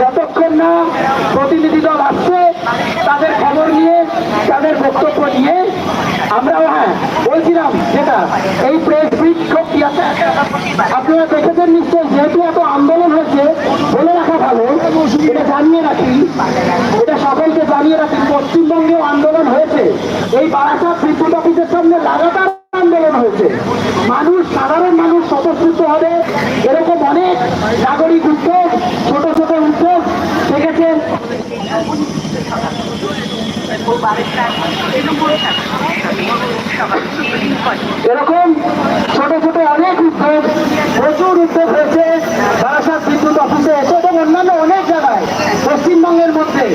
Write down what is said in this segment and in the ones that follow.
যতক্ষণ না প্রতিনিধি দল আসছে, তাদের খবর নিয়ে, তাদের বক্তব্য নিয়ে, আমরাও হ্যাঁ বলছিলাম যেটা, এই প্রেস বিক্ষোভ কি আছে? আপনারা দেখেছেন নিশ্চয়ই, যেহেতু এত আন্দোলন হয়েছে, বলে রাখা ভালো, এটা জানিয়ে রাখি, এটা সকলকে জানিয়ে রাখি, পশ্চিমবঙ্গেও আন্দোলন হয়েছে। এই বারাসাত বিদ্যুৎ অফিসের সামনে লাগাতার আন্দোলন হয়েছে। মানুষ, সাধারণ মানুষ স্বতঃস্ফূর্ত হবে, এরকম অনেক নাগরিক উদ্যোগ ছোট ছোট উদ্যোগ দেখেছে এরকম ছোট ছোট অনেক উদ্যোগ, প্রচুর উদ্যোগ হয়েছে বারাসাত বিদ্যুৎ অফিসে এসে এবং অন্যান্য অনেক জায়গায়। পশ্চিমবঙ্গের মধ্যে,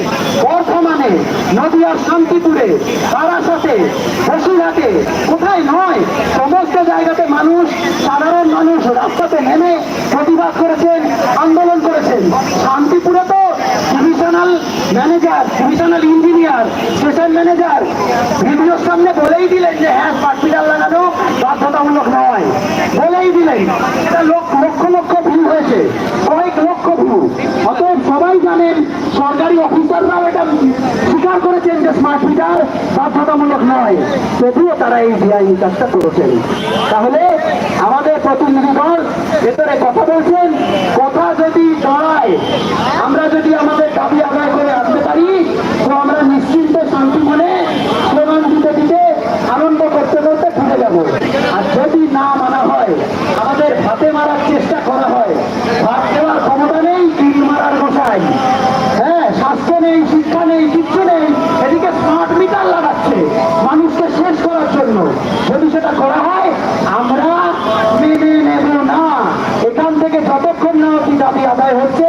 বর্ধমানে, নদিয়ার শান্তিপুরে, বারাসাতে, বসিরহাটে, কোথায় নয়, সমস্ত জায়গাতে মানুষ, সাধারণ মানুষ রাস্তাতে নেমে প্রতিবাদ করেছেন, আন্দোলন করেছেন। শান্তিপুরে তো divisional manager divisional engineer station manager ভিডিওর সামনে বলেই দিলেন যে হ্যাঁ পাটপিটাল লাগানো বাধ্যতামূলক নয়। বলেই দিলেন। এটা লোক লক্ষ লক্ষ ভিউ হয়েছে। কয়েক লক্ষ ভিউ। অতএব সবাই জানেন, সরকারি অফিসাররাও এটা স্বীকার করেছেন যে স্মার্ট মিটার বাধ্যতামূলক নয়। তবুও তারা এই ডিআই কাজটা করেছেন। তাহলে আমাদের প্রতিনিধি দল ভেতরে কথা বলছেন। কথা যদি দাঁড়ায়, আমরা যদি আমাদের দাবি আদায় করে আসতে পারি তো আমরা নিশ্চিন্তে শান্তি মনে স্লোগান দিতে দিতে আনন্দ করতে করতে ফিরে যাব আর যদি না মানা হয় আমাদের ভাতে মারার চেষ্টা করা হয় ভাত দেওয়ার ক্ষমতা নেই দিন মারার গোসাই হ্যাঁ স্বাস্থ্য নেই, শিক্ষা নেই, কিচ্ছু নেই। এদিকে স্মার্ট মিটার লাগাচ্ছে মানুষকে শেষ করার জন্য। যদি সেটা করা হয়, আমরা মেনে নেব না। এখান থেকে যতক্ষণ না অব্দি দাবি আদায় হচ্ছে,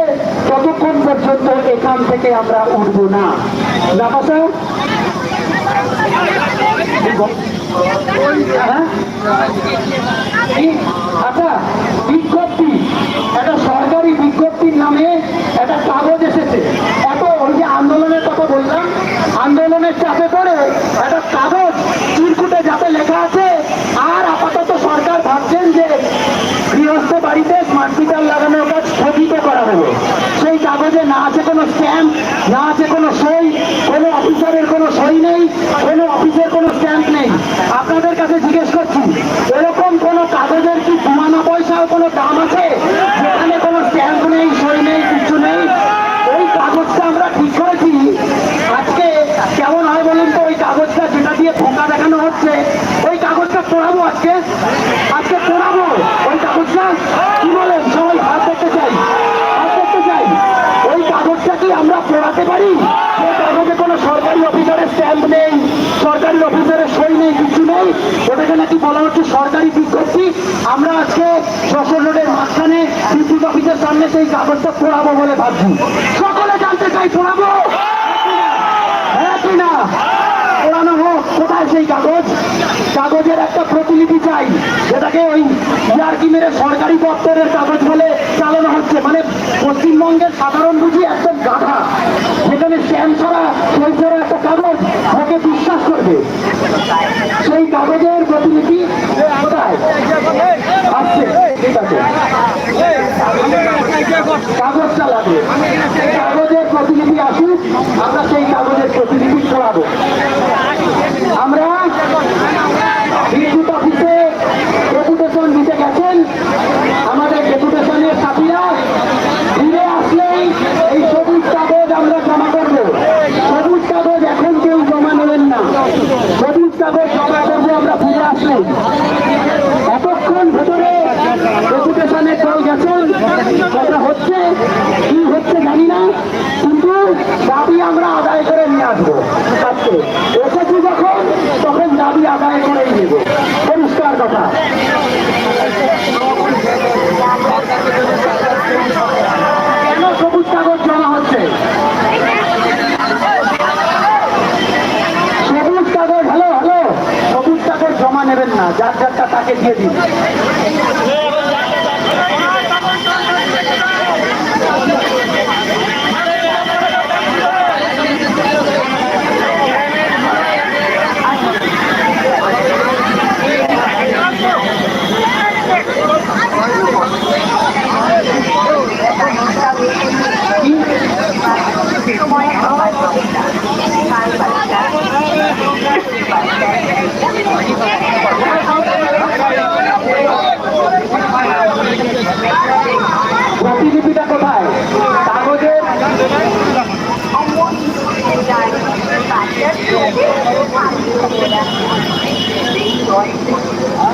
ততক্ষণ পর্যন্ত এখান থেকে আমরা উঠবো না। হ্যাঁ এই, আচ্ছা বিজ্ঞপ্তি একটা সরকারি বিজ্ঞপ্তির নামে একটা কাগজ এসেছে এত ওই যে আন্দোলনের কথা বললাম আন্দোলনের চাপে পড়ে একটা কাগজ চিরকুটে যাতে লেখা আছে আর আপাতত সরকার ভাবছেন যে গৃহস্থ বাড়িতে স্মার্ট মিটার লাগানোর কাজ স্থগিত করা হলো সেই কাগজে না আছে কোনো স্ট্যাম্প, না আছে কোনো সই, কোনো অফিসারের কোনো সই নেই, কোনো অফিসের কোনো স্ট্যাম্প নেই। আপনাদের কাছে জিজ্ঞেস করছি, এরকম কোনো কাগজের কি জমানো পয়সার কোনো দাম আছে? যেখানে কোনো স্ট্যাম্প নেই, সই নেই, কিছু নেই? ওই কাগজটা আমরা ঠিক করেছি। আজকে কেমন হয় বলুন তো, ওই কাগজটা যেটা দিয়ে ধোকা দেখানো হচ্ছে, ওই কাগজটা পড়াবো আজকে পড়াবো ওই কাগজটা কি বলেন সবাই হাত দেখতে চাই হাত দেখতে চাই ওই কাগজটা কি আমরা পড়াতে পারি সেই কাগজে কোনো সরকারি অফিসারের স্ট্যাম্প নেই সরকারি অফিসারের সই নেই নেই ওটাকে নাকি বলা হচ্ছে সরকারি বিজ্ঞপ্তি। আমরা আজকে যশোর রোডের মাঝখানে বিদ্যুৎ অফিসের সামনে সেই কাগজটা পড়াবো বলে ভাবছি। সকলে জানতে চাই পড়াবো? হ্যাঁ না? পড়ানো হোক, কোথায় সেই কাগজ? কাগজের একটা প্রতিলিপি চাই। যেটাকে ওই ইয়ার্কি মেরে সরকারি দপ্তরের কাগজ বলে চালানো হচ্ছে। মানে পশ্চিমবঙ্গের সাধারণ বুঝি একদম গাধা। যেখানে স্ট্যাম্প ছাড়া সই ছাড়া একটা কাগজ ওকে বিশ্বাস করবে সেই কাগজের প্রতিলিপি কোথায় আসছে ঠিক আছে কাগজটা সেই কাগজের প্রতিনিধি আসুক আমরা সেই কাগজের প্রতিনিধি করাবো আমরা বিদ্যুৎ অফিসে ডেপুটেশন দিতে গেছেন আমাদের ডেপুটেশনের সাথীরা ফিরে আসলেই এই সবুজ কাগজ আমরা জমা করব সবুজ কাগজ এখন কেউ জমা নেবেন না সবুজ কাগজ জমা করব আমরা ফিরে আসলেই এতক্ষণ ভেতরে ডেপুটেশনের দল গেছেন কথা হচ্ছে কি হচ্ছে জানি না কিন্তু দাবি আমরা আদায় করে নিয়ে আসব। আজকে এসেছি যখন, তখন দাবি আদায় করেই নেব। পরিষ্কার কথা। কেন সবুজ কাগজ জমা হচ্ছে? সবুজ কাগজ, হ্যালো হ্যালো, সবুজ কাগজ জমা নেবেন না। যার যারটা তাকে দিয়ে দিন।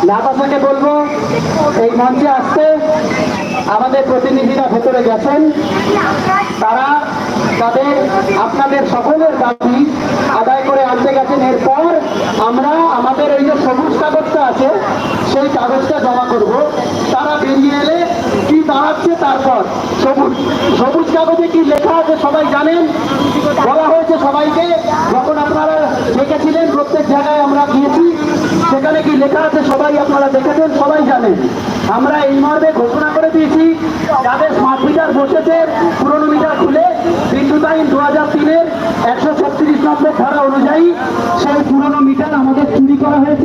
নাতাশাকে বলব, এই মঞ্চে আসতে আমাদের প্রতিনিধিরা ভেতরে গেছেন। তারা তাদের আপনাদের সকলের দাবি আদায় করে আনতে গেছেন। এরপর আমরা আমাদের ওই যে সবুজ কাগজটা আছে, সেই কাগজটা জমা করব। তারা বেরিয়ে এলে কি দাঁড়াচ্ছে তারপর? সবুজ সবুজ কাগজে কি লেখা আছে সবাই জানেন? বলা হয়েছে সবাইকে, যখন আপনারা দেখেছিলেন প্রত্যেক জায়গায় আমরা গিয়েছি। সেখানে কি লেখা আছে সবাই আপনারা দেখেছেন? সবাই জানেন। আমরা এই মর্মে ঘোষণা করে দিয়েছি, যাদের স্মার্ট মিটার বসেছে, পুরনো মিটার খুলে বিদ্যুৎ আইন দু হাজার তিনের একশো ছত্রিশ নম্বর ধারা অনুযায়ী সেই পুরনো মিটার আমাদের চুরি করা হয়েছে।